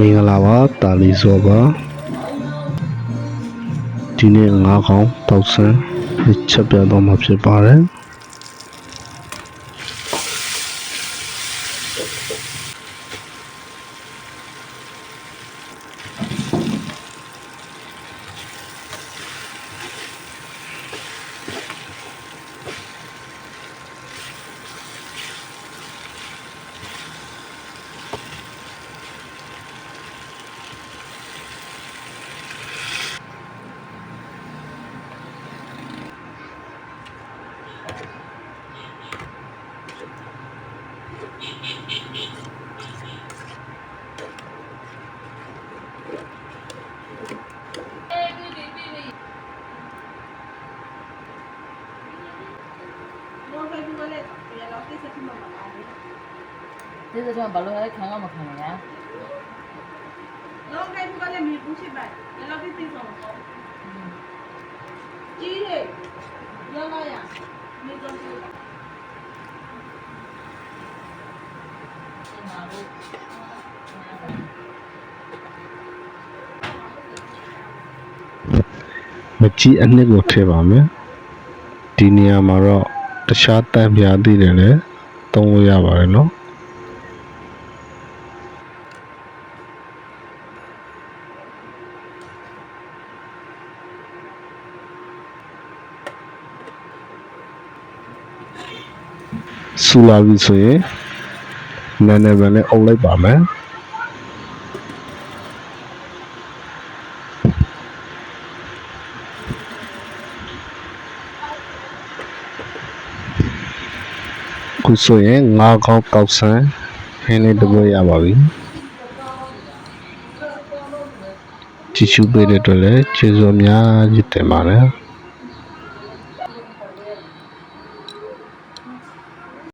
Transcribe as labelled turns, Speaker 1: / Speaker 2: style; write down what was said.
Speaker 1: မင်္ဂလာပါတာလီဇော်ပါဒီနေ့ငါးကောင်တောက်ဆန်းချက်ပြတော့မှာဖြစ်ပါတယ်
Speaker 2: ဒီစကြောဘာလို့လဲခံကမခံရညာ
Speaker 3: လောကဘုကလည်းမြေပူးရှိပါလေလောက်ပြီးပြီးဆုံးတော့ကြီးလေရောလာရမြေ တော့ရှိပါ
Speaker 1: မကြီးအနှစ်ကိုထည့်ပါမယ်ဒီနေရာမှာတော့တခြားတန်ပြားသေးတယ်လေသုံးလို့ရပါတယ်နော်ဆူလာပြီဆိုရင် နည်းနည်းပဲနဲ့အုပ်လိုက်ပါမယ်ခုဆိုရင်ငါးကောင်းကောက်ဆန်းဟင်းလေးတစ်ပွဲရပါပြီကြည့်ရှုပေးတဲ့အတွက်လည်းကျေးဇူးအများကြီးတင်ပါတယ်